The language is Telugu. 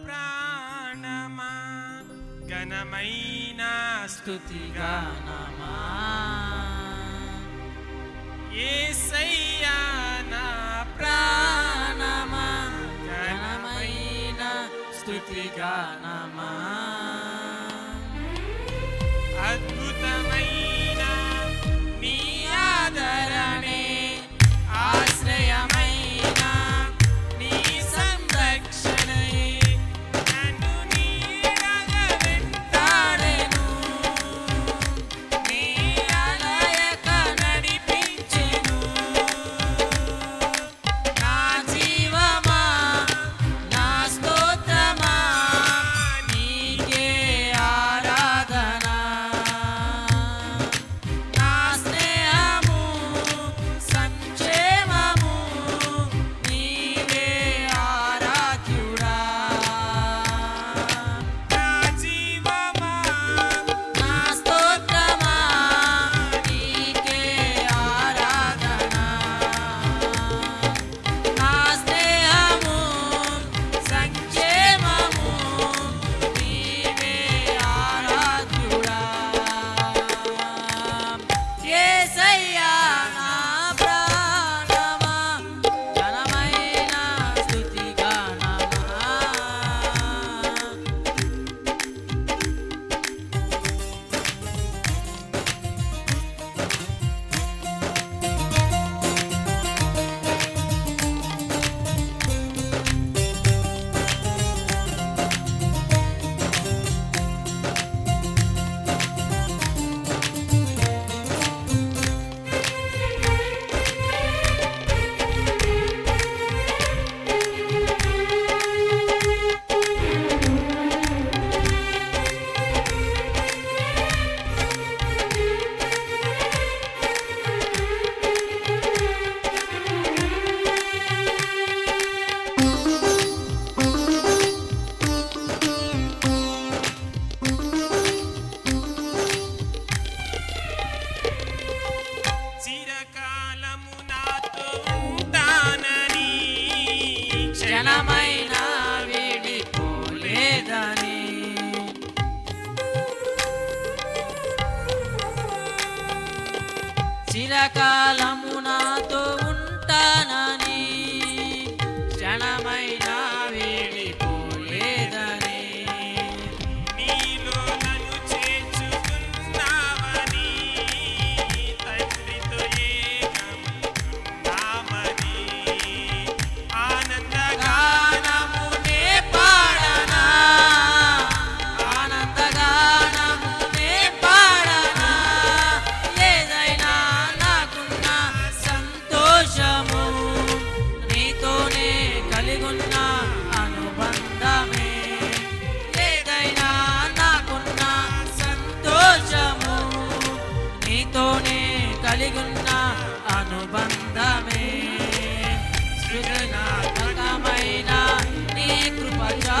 ప్రాణమా ఘనమైన స్థుతిగానమా ఏ సయ్యా నా ప్రాణమా ఘనమైన స్థుతిగానా చిరకాలము కలిగున్న అనుబంధమే. సృజనాత్మకమైన నీ కృపచా